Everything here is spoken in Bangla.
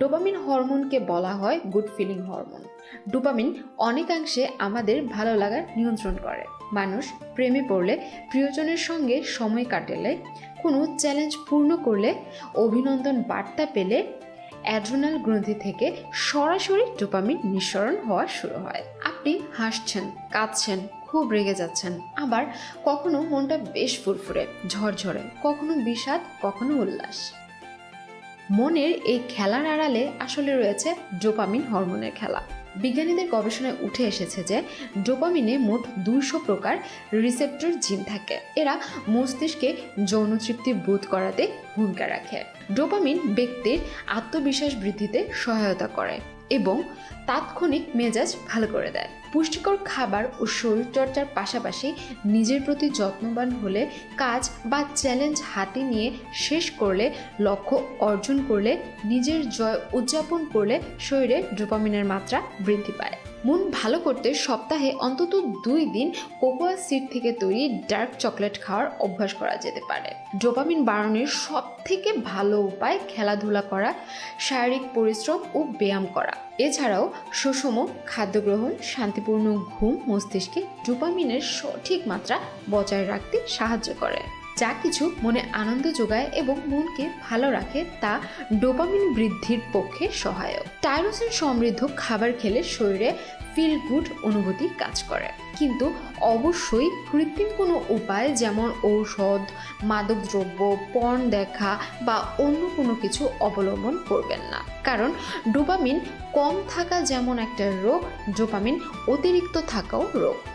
ডোপামিন হরমোনকে বলা হয় গুড ফিলিং হরমোন। ডোপামিন অনেকাংশে আমাদের ভালো লাগা নিয়ন্ত্রণ করে। মানুষ প্রেমে পড়লে প্রিয়জনের সঙ্গে সময় কাটালে, কোনো চ্যালেঞ্জ পূর্ণ করলে অভিনন্দন বার্তা পেলে অ্যাড্রোনাল গ্রন্থি থেকে সরাসরি ডোপামিন নিঃসরণ হওয়া শুরু হয়। আপনি হাসছেন, কাঁদছেন, খুব রেগে যাচ্ছেন, আবার কখনো মনটা বেশ ফুরফুরে, ঝরঝরে, কখনো বিষাদ, কখনো উল্লাস। মনের এই খেলার আড়ালে আসলে রয়েছে ডোপামিন হরমোনের খেলা। বিজ্ঞানীদের গবেষণায় উঠে এসেছে যে, ডোপামিনে মোট দুইশো প্রকার রিসেপ্টর জিন থাকে। এরা মস্তিষ্কে যৌন তৃপ্তি বোধ করাতে ভূমিকা রাখে। ডোপামিন ব্যক্তির আত্মবিশ্বাস বৃদ্ধিতে সহায়তা করে। এবং তাৎক্ষণিক মেজাজ ভালো করে দেয়। পুষ্টিকর খাবার ও শরীরচর্চার পাশাপাশি নিজের প্রতি যত্নবান হলে কাজ বা চ্যালেঞ্জ হাতে নিয়ে শেষ করলে, লক্ষ্য অর্জন করলে, নিজের জয় উদযাপন করলে শরীরে ডোপামিনের মাত্রা বৃদ্ধি পায়। মন ভালো করতে সপ্তাহে অন্তত দুই দিন কোকোয়া সিড থেকে তৈরি ডার্ক চকলেট খাওয়ার অভ্যাস করা যেতে পারে। ডোপামিন বাড়ানোর সব থেকে ভালো উপায় খেলাধুলা করা, শারীরিক পরিশ্রম ও ব্যায়াম করা। এছাড়াও সুষম খাদ্য গ্রহণ শান্তিপূর্ণ ঘুম, মস্তিষ্কে ডোপামিনের সঠিক মাত্রা বজায় রাখতে সাহায্য করে। যা কিছু মনে আনন্দ যোগায় এবং মনকে ভালো রাখে তা ডোপামিন বৃদ্ধির পক্ষে সহায়ক। টাইরোসিন সমৃদ্ধ খাবার খেলে শরীরে ফিল গুড অনুভূতি কাজ করে। কিন্তু অবশ্যই কৃত্রিম কোনো উপায় যেমন ঔষধ, মাদকদ্রব্য, পণ দেখা বা অন্য কোনো কিছু অবলম্বন করবেন না। কারণ ডোপামিন কম থাকা যেমন একটা রোগ, ডোপামিন অতিরিক্ত থাকাও রোগ।